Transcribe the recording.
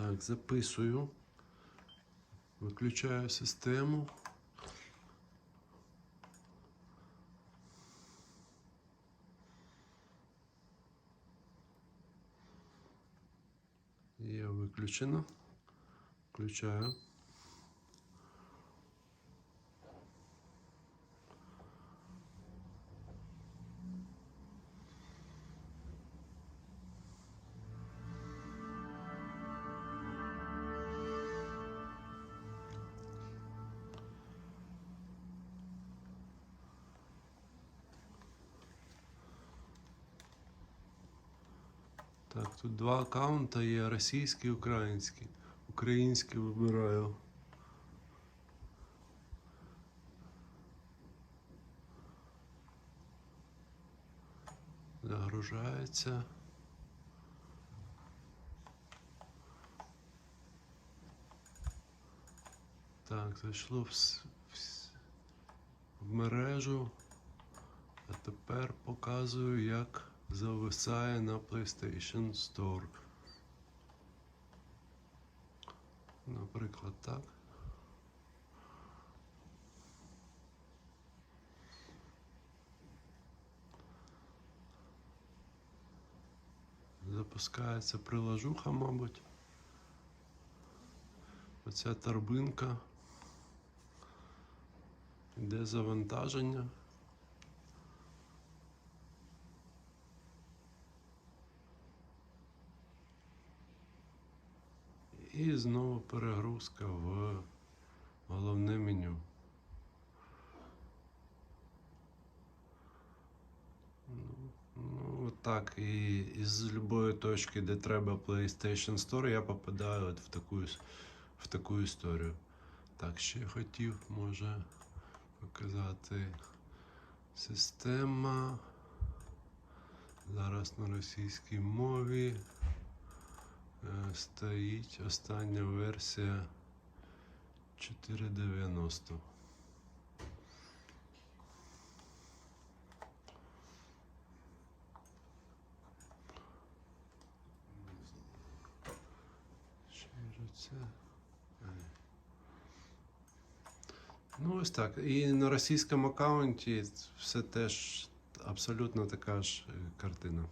Так, записую. Виключаю систему. Є виключено. Включаю. Так, тут два аккаунта є російський і український. Український вибираю. Загружається. Так, зайшло в, в, в мережу. А тепер показую, як зависає на PlayStation Store. Наприклад, так. Запускається приложуха, мабуть. Оця торбинка. Йде завантаження. І знову перегрузка в головне меню. Ну, ну так. І із будь-якої точки, де треба PlayStation Store, я попадаю от в таку, в таку історію. Так, ще хотів, може, показати система. Зараз на російській мові. Е, Стоїть остання версія 490. Що це? Ну, ось так. І на російському аккаунті все теж абсолютно така ж е, картина.